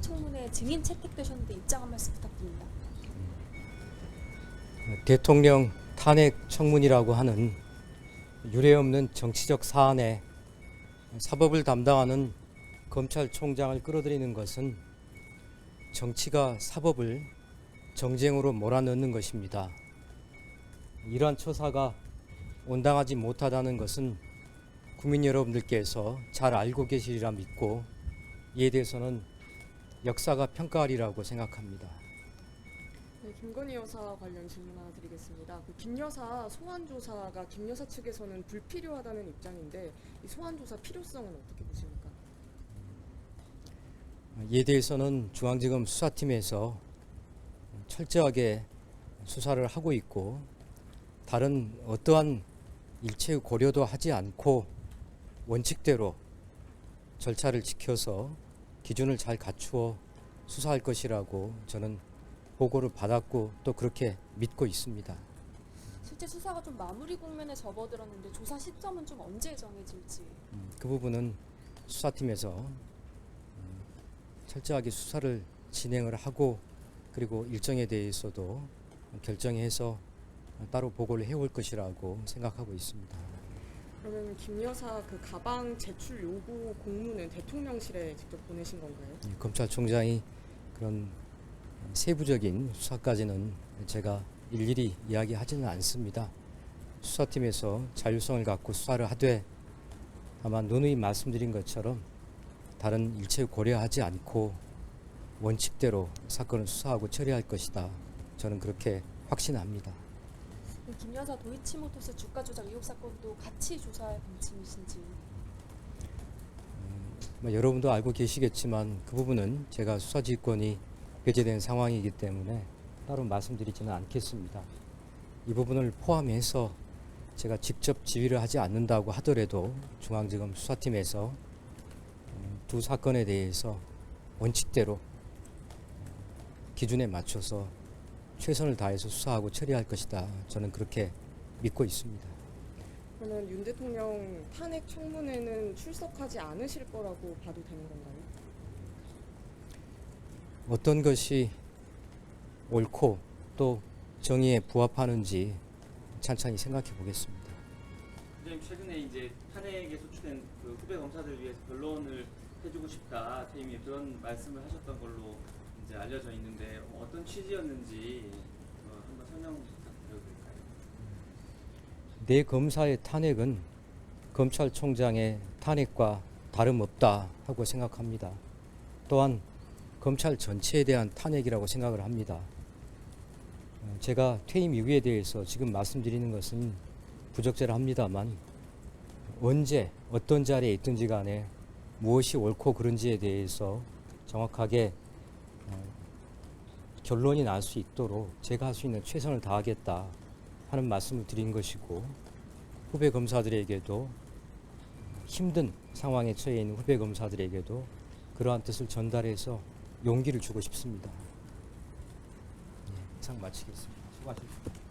청문회 증인 채택되셨는데 입장 한 말씀 부탁드립니다. 대통령 탄핵 청문이라고 하는 유례없는 정치적 사안에 사법을 담당하는 검찰총장을 끌어들이는 것은 정치가 사법을 정쟁으로 몰아넣는 것입니다. 이러한 처사가 온당하지 못하다는 것은 국민 여러분들께서 잘 알고 계시리라 믿고 이에 대해서는 역사가 평가하리라고 생각합니다. 네, 김건희 여사 관련 질문 하나 드리겠습니다. 그 김 여사 소환 조사가 김 여사 측에서는 불필요하다는 입장인데 이 소환 조사 필요성은 어떻게 보십니까? 이에 대해서는 중앙지검 수사팀에서 철저하게 수사를 하고 있고 다른 어떠한 일체 고려도 하지 않고 원칙대로 절차를 지켜서 기준을 잘 갖추어 수사할 것이라고 저는 보고를 받았고 또 그렇게 믿고 있습니다. 실제 수사가 좀 마무리 국면에 접어들었는데 조사 시점은 좀 언제 정해질지 음, 그 부분은 수사팀에서 음, 철저하게 수사를 진행을 하고 그리고 일정에 대해서도 결정해서 따로 보고를 해올 것이라고 생각하고 있습니다. 그러면 김 여사 그 가방 제출 요구 공문은 대통령실에 직접 보내신 건가요? 이 검찰총장이 그런 세부적인 수사까지는 제가 일일이 이야기하지는 않습니다. 수사팀에서 자율성을 갖고 수사를 하되 다만 누누이 말씀드린 것처럼 다른 일체 고려하지 않고 원칙대로 사건을 수사하고 처리할 것이다. 저는 그렇게 확신합니다. 김 여사 도이치모터스 주가 조작 의혹 사건도 같이 조사할 방침이신지 뭐 여러분도 알고 계시겠지만 그 부분은 제가 수사지휘권이 배제된 상황이기 때문에 따로 말씀드리지는 않겠습니다. 이 부분을 포함해서 제가 직접 지휘를 하지 않는다고 하더라도 중앙지검 수사팀에서 음, 두 사건에 대해서 원칙대로 기준에 맞춰서 최선을 다해서 수사하고 처리할 것이다. 저는 그렇게 믿고 있습니다. 그러면 윤 대통령 탄핵 청문회는 출석하지 않으실 거라고 봐도 되는 건가요? 어떤 것이 옳고 또 정의에 부합하는지 찬찬히 생각해 보겠습니다. 선생님 최근에 이제 탄핵에 소추된 그 후배 검사들 위해서 변론을 해주고 싶다 퇴임이 그런 말씀을 하셨던 걸로 이제 알려져 있는데 어떤 취지였는지 어, 한번 설명 부탁드려도 될까요? 내 검사의 탄핵은 검찰총장의 탄핵과 다름없다 하고 생각합니다. 또한 검찰 전체에 대한 탄핵이라고 생각을 합니다. 어, 제가 퇴임 이유에 대해서 지금 말씀드리는 것은 부적절합니다만 언제 어떤 자리에 있든지 간에 무엇이 옳고 그른지에 대해서 정확하게 어, 결론이 날 수 있도록 제가 할 수 있는 최선을 다하겠다 하는 말씀을 드린 것이고 후배 검사들에게도 힘든 상황에 처해 있는 후배 검사들에게도 그러한 뜻을 전달해서 용기를 주고 싶습니다. 예, 이상 마치겠습니다. 수고하셨습니다.